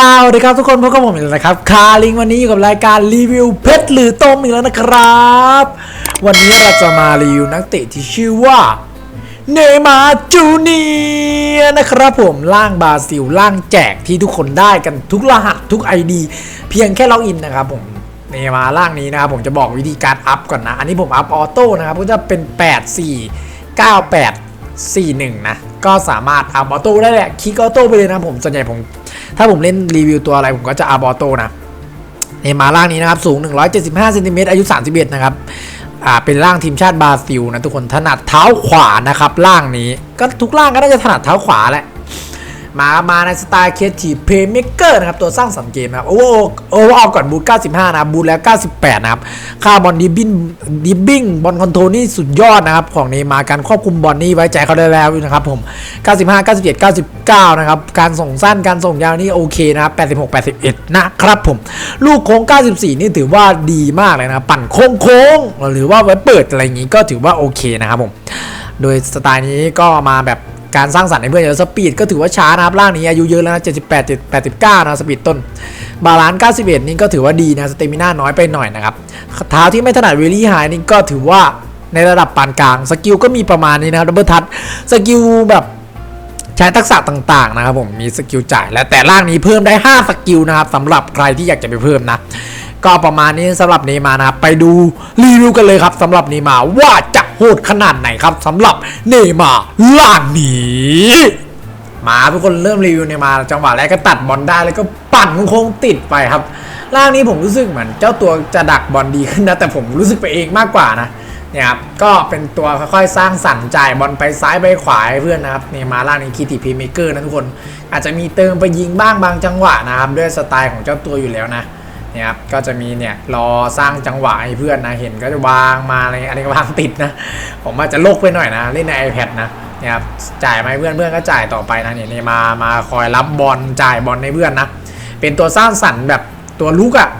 สวัสดีครับทุกคนพบกับผมอีกแล้วนะครับคาลิงวันนี้อยู่กับรายการรีวิวเพชรหรือต้มอีกแล้วนะครับ วันนี้เราจะมารีวิวนักเตะที่ชื่อว่าเนมาร์จูเนียนะครับผมล่างบราซิลล่างแจกที่ทุกคนได้กันทุกรหัสทุก ID เพียงแค่ล็อกอินนะครับผมเนมาร์ล่างนี้นะครับผมจะบอกวิธีการอัพก่อนนะ อันนี้ผมอัพออโต้นะครับก็จะเป็น 8 4 9 8 4 1 นะ ก็สามารถอัพออโต้ได้แหละคลิกออโต้ไปเลยนะผมส่วนใหญ่ผม ถ้าผมเล่นรีวิวตัวอะไรผมก็จะอัพออโต้นะเนมาร์ล่างนี้นะครับ สูง 175เซนติเมตรอายุ 31 นะครับ อ่า เป็นร่างทีมชาติบราซิลนะทุกคน ถนัดเท้าขวานะครับ ร่างนี้ ก็ทุกร่างก็น่าจะถนัดเท้าขวาแหละ มามาในสไตล์เคทีเพย์เมเกอร์นะครับ ตัวสร้างสรรค์เกมนะครับ โอเวอร์โอเวอร์ออกก่อนบูท95 นะครับ บูทแล้ว 98 นะครับ ค่าบอลดิบบิ้งดิบบิ้งบอลคอนโทรลนี่สุดยอดนะครับ ของเนมาการควบคุมบอลนี่ไว้ใจเขาได้แล้วนะครับผม 95 97 99 นะครับ การส่งสั้นการส่งยาวนี่โอเคนะครับ 86 81 นะครับผม ลูกโค้ง 94 นี่ถือว่าดีมากเลยนะปั่นโค้งๆหรือว่าไว้เปิดอะไรอย่างงี้ก็ถือว่าโอเคนะครับผม โดยสไตล์นี้ก็มาแบบ การสร้างสรรค์ให้เพื่อนเยอะสปีดก็ถือว่าช้านะครับร่างนี้อายุเยอะแล้วนะ78 89นะสปีดต้น บาลานซ์91 นี่ก็ถือว่าดีนะสเตมิน่าน้อยไปหน่อยนะครับเท้าที่ไม่ถนัดเวลี่ไฮนี่ก็ถือว่าในระดับปานกลางสกิลก็มีประมาณนี้นะครับดับเบิลทัชสกิลแบบใช้ทักษะต่าง ๆ นะครับผมมีสกิลจ่ายและแต่ร่างนี้เพิ่มได้ 5 สกิลนะครับสำหรับใครที่อยากจะไปเพิ่มนะ ก็ประมาณนี้สำหรับเนมานะครับ ไปดูรีวิวกันเลยครับสำหรับเนมาว่าจะ โหดขนาดไหนครับสำหรับเนมาร์ล่างนี้มาทุกคนเริ่มรีวิวเนมารจังหวะแรกก็ตัดบอลได้แล้วก็ปั่นโค้งติดไปครับล่างนี้ผมรู้สึกเหมือนเจ้าตัวจะดักบอลดีขึ้นนะแต่ผมรู้สึกไปเองมากกว่านะเนี่ยครับก็เป็นตัวค่อยๆสร้างสรรค์จ่ายบอลไปซ้ายไปขวาเพื่อนนะครับเนมาร์ล่างนี้คีติพีเมเกอร์นะทุกคน อาจจะมีเติมไปยิงบ้างบางจังหวะนะครับด้วยสไตล์ของเจ้าตัวอยู่แล้วนะ เนี่ยครับก็จะมีเนี่ยรอสร้างจังหวะให้เพื่อนนะเห็นก็จะวางมาอะไรอันนี้ก็วางติดนะผมอาจจะโลกไปหน่อยนะเล่นใน iPad นะเนี่ยครับจ่ายมาเพื่อนเพื่อนก็จ่ายต่อไปนะเนี่ยนี่มามาคอยรับบอลจ่ายบอลให้เพื่อนนะเป็นตัวสร้างสรรค์แบบตัวลุกอะ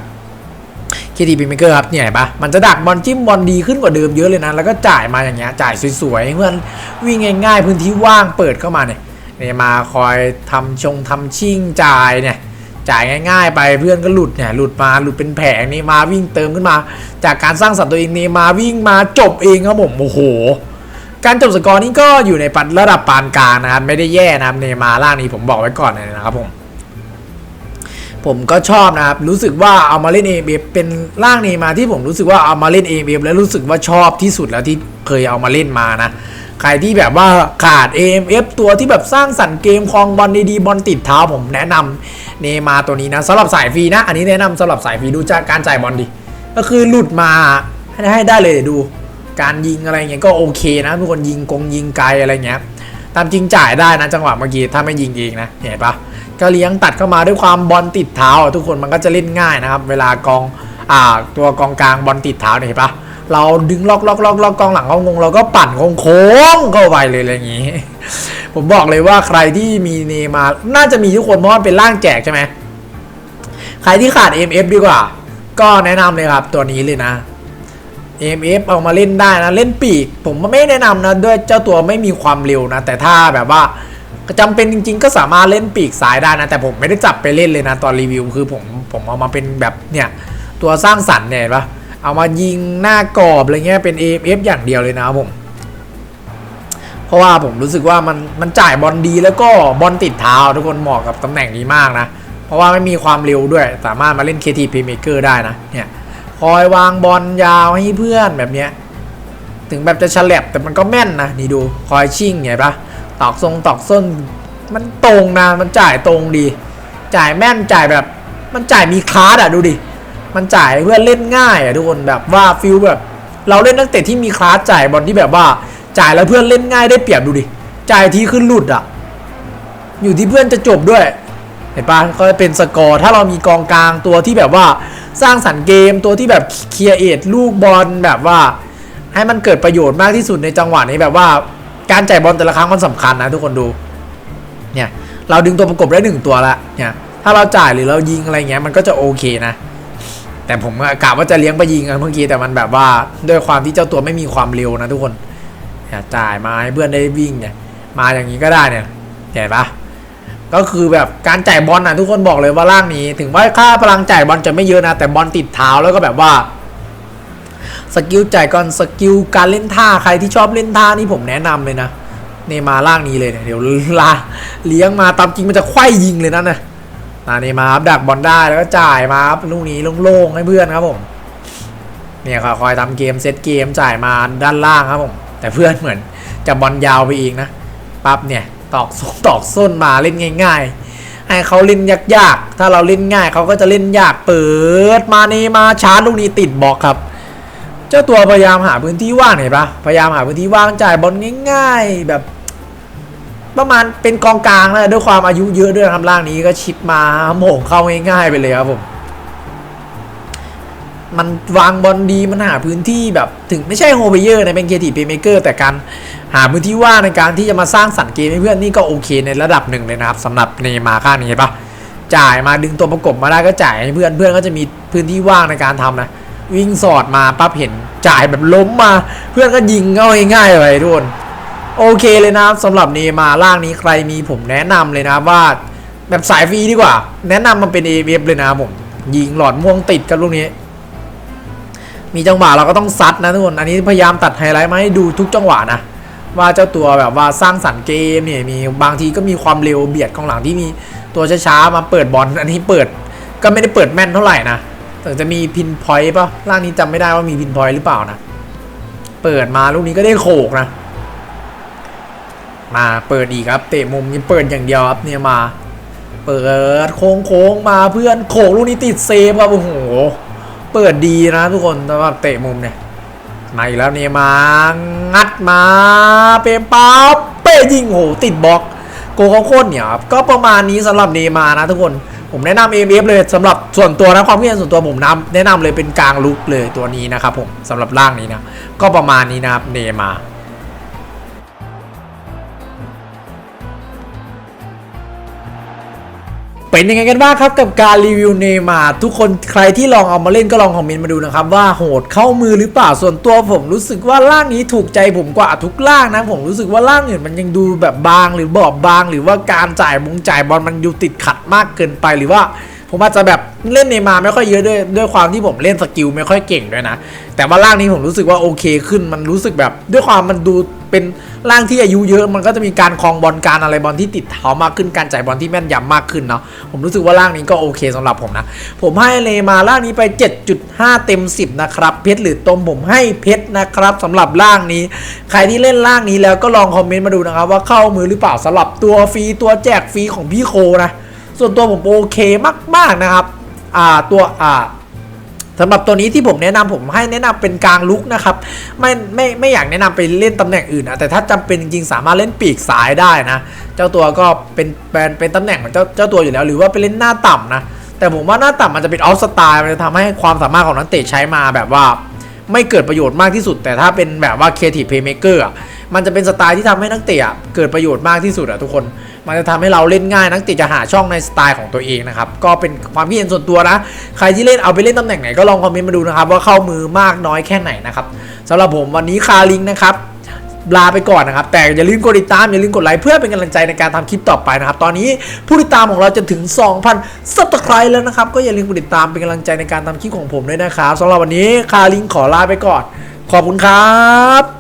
คีทีพีเมเกอร์ครับเนี่ยปะมันจะดักบอลจิ้มบอลดีขึ้นกว่าเดิมเยอะเลยนะแล้วก็จ่ายมาอย่างเงี้ยจ่ายสวยๆเพื่อนวิ่งง่ายๆพื้นที่ว่างเปิดเข้ามาเนี่ยเนี่ยมาคอยทำชงทำชิ่งจ่ายเนี่ย จ่ายง่าย ๆ ไปเพื่อนก็หลุดเนี่ยหลุดมาหลุดเป็นแผงนี่มาวิ่งเติมขึ้นมา จากการสร้างสรรค์ตัวเองนี่มาวิ่งมาจบเองครับผมโอ้โห การจบสกอร์นี่ก็อยู่ในปัดระดับปานกลางนะครับไม่ได้แย่นะครับเนยมาล่างนี้ผมบอกไว้ก่อนเลยนะครับผมผมก็ชอบนะครับ รู้สึกว่าเอามาเล่นเอเเป็นร่างเนยมาที่ผมรู้สึกว่าเอามาเล่นเอเแล้วรู้สึกว่าชอบที่สุดแล้วที่เคยเอามาเล่นมานะ ใครที่แบบว่าขาด AMF ตัวที่แบบสร้างสรรค์เกมคลองบอลดีๆบอลติดเท้าผมแนะนำเนย์มาตัวนี้นะสำหรับสายฟรีนะ อันนี้แนะนำสำหรับสายฟรีดูจากการจ่ายบอลดิ ก็คือหลุดมาให้ได้เลยดู การยิงอะไรเงี้ยก็โอเคนะทุกคนยิงกงยิงไกลอะไรเงี้ยตามจริงจ่ายได้นะจังหวะเมื่อกี้ถ้าไม่ยิงเองนะเห็นปะก็เลี้ยงตัดเข้ามาด้วยความบอลติดเท้าทุกคนมันก็จะเล่นง่ายนะครับ เวลากองอ่าตัวกองกลางบอลติดเท้าเนี่ยเห็นปะ เราดึงล็อกล็อกล็อกล็อกกองหลังเขางงเราก็ปั่นโค้งเข้าไปเลยอะไรอย่างงี้ ผมบอกเลยว่าใครที่มีเนมาน่าจะมีทุกคนเพราะมันเป็นร่างแจกใช่ไหมใครที่ขาด MF ดีกว่า ก็แนะนำเลยครับตัวนี้เลยนะ MF เอามาเล่นได้นะเล่นปีก ผมไม่แนะนำนะด้วยเจ้าตัวไม่มีความเร็วนะ แต่ถ้าแบบว่าจำเป็นจริง ๆ ก็สามารถเล่นปีกซ้ายได้นะ แต่ผมไม่ได้จับไปเล่นเลยนะตอนรีวิวคือผมผมเอามาเป็นแบบเนี่ยตัวสร้างสรรค์เนี่ยเห็นปะ เอามายิงหน้ากรอบอะไรเงี้ยเป็น AMF อย่างเดียวเลยนะผม เพราะว่าผมรู้สึกว่ามันมันจ่ายบอลดีแล้วก็บอลติดเท้าทุกคนเหมาะกับตำแหน่งนี้มากนะ เพราะว่าไม่มีความเร็วด้วย สามารถมาเล่น KT Playmaker ได้นะเนี่ยคอยวางบอลยาวให้เพื่อนแบบเนี้ยถึงแบบจะฉลับแต่มันก็แม่นนะนี่ดูคอยชิ่งไงปะตอกทรงตอกส้น มันตรงนะมันจ่ายตรงดี จ่ายแม่นจ่ายแบบ มันจ่ายมีคลาสอะดูดิ มันจ่ายเพื่อนเล่นง่ายอะทุกคนแบบว่าฟิลแบบ เราเล่นนักเตะที่มีคลาสจ่ายบอลที่แบบว่า จ่ายแล้วเพื่อนเล่นง่ายได้เปรียบดูดิจ่ายทีขึ้นหลุดอะอยู่ที่เพื่อนจะจบด้วยเห็นปะก็เป็นสกอร์ถ้าเรามีกองกลางตัวที่แบบว่าสร้างสรรค์เกมตัวที่แบบเคลียร์เอทลูกบอลแบบว่า ให้มันเกิดประโยชน์มากที่สุดในจังหวะนี้แบบว่า การจ่ายบอลแต่ละครั้งมันสำคัญนะทุกคนดูเนี่ยเราดึงตัวประกบได้หนึ่งตัวละเนี่ยถ้าเราจ่ายหรือเรายิงอะไรเงี้ยมันก็จะโอเคนะ แต่ผมกะว่าจะเลี้ยงไปยิงอะเมื่อกี้แต่มันแบบว่าด้วยความที่เจ้าตัวไม่มีความเร็วนะทุกคนจ่ายมาให้เพื่อนได้วิ่งเนี่ย มาอย่างนี้ก็ได้เนี่ยเห็นปะก็คือแบบการจ่ายบอลนะทุกคนบอกเลยว่าร่างนี้ ถึงว่าค่าพลังจ่ายบอลจะไม่เยอะนะ แต่บอลติดเท้าแล้วก็แบบว่าสกิลจ่ายก่อนสกิลการเล่นท่าใครที่ชอบเล่นท่านี่ผมแนะนำเลยนะเนมาร่างนี้เลยเนี่ยเดี๋ยวลาเลี้ยงมาตามจริงมันจะไขว้ยิงเลยนั่นนะ อ่าเนมาครับดักบอลได้แล้วก็จ่ายมาครับลูกนี้โล่งๆให้เพื่อนครับผมเนี่ยคอยทำเกมเซตเกมจ่ายมาด้านล่างครับผมแต่เพื่อนเหมือนจะบอลยาวไปอีกนะปั๊บเนี่ยตอกส้นตอกส้นมาเล่นง่าย ๆ ให้เขาเล่นยากๆถ้าเราเล่นง่ายเขาก็จะเล่นยากเปิดมาเนมาชาร์จลูกนี้ติดบอกครับ เจ้าตัวพยายามหาพื้นที่ว่างเห็นปะพยายามหาพื้นที่ว่างจ่ายบอลง่าย ๆ แบบ ประมาณเป็นกองกลางแล้วด้วยความอายุเยอะด้วยครับล่างนี้ก็ชิปมาโม่งเข้าง่ายๆไปเลยครับผมมันวางบอลดีมันหาพื้นที่แบบถึงไม่ใช่โฮเบเยอร์ในเป็นเคทีเพเมเกอร์แต่การหาพื้นที่ว่างในการที่จะมาสร้างสรรค์เกมให้เพื่อนนี่ก็โอเคในระดับหนึ่งเลยนะครับสำหรับเนมาร์ข้างนี้ปะจ่ายมาดึงตัวประกบมาได้ก็จ่ายให้เพื่อนเพื่อนก็จะมีพื้นที่ว่างในการทำนะวิ่งสอดมาปั๊บเห็นจ่ายแบบล้มมา เพื่อนก็ยิงเข้าง่ายๆไปทุกคน โอเคเลยนะสำหรับเนมาร์ล่างนี้ใครมีผมแนะนำเลยนะว่าแบบสายฟรีดีกว่า แนะนำมันเป็น a อ f เลยนะผม ยิงหลอดม่วงติดกับลูกนี้ มีจังหวะเราก็ต้องซัดนะทุกคน อันนี้พยายามตัดไฮไลท์มาให้ดูทุกจังหวะนะ ว่าเจ้าตัวแบบว่าสร้างสรรค์เกมเนี่ยมีบางทีก็มีความเร็วเบียดกองหลังที่มีตัวช้าๆมาเปิดบอลอันนี้เปิดก็ไม่ได้เปิดแม่นเท่าไหร่นะแต่จะมีพินพอยต์ป่ะล่างนี้จำไม่ได้ว่ามีพินพอยต์หรือเปล่านะ เปิดมาลูกนี้ก็ได้โขกนะ มาเปิดอีกครับเตะมุมนี่เปิดอย่างเดียวครับเนี่ยมา เปิดโค้งโค้งมาเพื่อนโขกลูกนี้ติดเซฟครับโอ้โหเปิดดีนะทุกคนสำหรับเตะมุมเนี่ยมาอีกแล้วเนี่ยมางัดมาเปมปั๊บเป้ยิงโหติดบล็อกโกเขาโคตรเนี่ยครับก็ประมาณนี้สำหรับเนย์มานะทุกคนผมแนะนำ AMF เลยสำหรับส่วนตัวนะความคิดเห็นส่วนตัวผมนำแนะนำเลยเป็นกลางลุกเลยตัวนี้นะครับผมสำหรับร่างนี้นะก็ประมาณนี้นะครับเนย์มา เป็นยังไงกันบ้างครับกับการรีวิวเนมาทุกคนใครที่ลองเอามาเล่นก็ลองคอมเมนต์มาดูนะครับ ว่าโหดเข้ามือหรือเปล่าส่วนตัวผมรู้สึกว่าร่างนี้ถูกใจผมกว่าทุกร่างนะ ผมรู้สึกว่าร่างอื่นมันยังดูแบบบางหรือบอบบาง หรือว่าการจ่ายบงจ่ายบอลมันอยู่ติดขัดมากเกินไปหรือว่าผมอาจจะแบบเล่นเนมาไม่ค่อยเยอะด้วยด้วยความที่ผมเล่นสกิลไม่ค่อยเก่งด้วยนะ แต่ว่าร่างนี้ผมรู้สึกว่าโอเคขึ้นมันรู้สึกแบบด้วยความมันดู เป็นร่างที่อายุเยอะมันก็จะมีการคลองบอลการอะไรบอลที่ติดเท้ามากขึ้นการจ่ายบอลที่แม่นยำมากขึ้นเนาะผมรู้สึกว่าร่างนี้ก็โอเคสำหรับผมนะ ผมให้เนย์มาร์ร่างนี้ไป 7.5 เต็ม 10 นะครับเพชรหรือตมผมให้เพชรนะครับสำหรับร่างนี้ ใครที่เล่นร่างนี้แล้วก็ลองคอมเมนต์มาดูนะครับว่าเข้ามือหรือเปล่าสำหรับตัวฟรีตัวแจกฟรีของพี่โคนะส่วนตัวผมโอเคมากๆนะครับอ่าตัวอ่า สำหรับตัวนี้ที่ผมแนะนำผมให้แนะนำเป็นกลางลุกนะครับ ไม่ไม่ไม่อยากแนะนำไปเล่นตำแหน่งอื่นนะแต่ถ้าจำเป็นจริงสามารถเล่นปีกซ้ายได้นะ เจ้าตัวก็เป็นเป็นเป็นตำแหน่งของเจ้าเจ้าตัวอยู่แล้ว หรือว่าไปเล่นหน้าต่ำนะแต่ผมว่าหน้าต่ำมันจะเป็นออฟสไตล์มันจะทำให้ความสามารถของนักเตะใช้มาแบบว่า ไม่เกิดประโยชน์มากที่สุด แต่ถ้าเป็นแบบว่า creative playmaker อะมันจะเป็นสไตล์ที่ทำให้นักเตะเกิดประโยชน์มากที่สุดอะทุกคน มันจะทำให้เราเล่นง่ายนักเตะจะหาช่องในสไตล์ของตัวเองนะครับก็เป็นความคิดเห็นส่วนตัวนะ ใครที่เล่นเอาไปเล่นตำแหน่งไหนก็ลองคอมเมนต์มาดูนะครับว่าเข้ามือมากน้อยแค่ไหนนะครับสำหรับผมวันนี้คาลิงนะครับลาไปก่อนนะครับ แต่อย่าลืมกดติดตาม อย่าลืมกดไลค์เพื่อเป็นกำลังใจในการทำคลิปต่อไปนะครับ ตอนนี้ผู้ติดตามของเราจะถึง 2,000ซับสไครต์แล้วนะครับ ก็อย่าลืมกดติดตามเป็นกำลังใจในการทำคลิปของผมด้วยนะครับสำหรับวันนี้คาลิงขอลาไปก่อน ขอบคุณครับ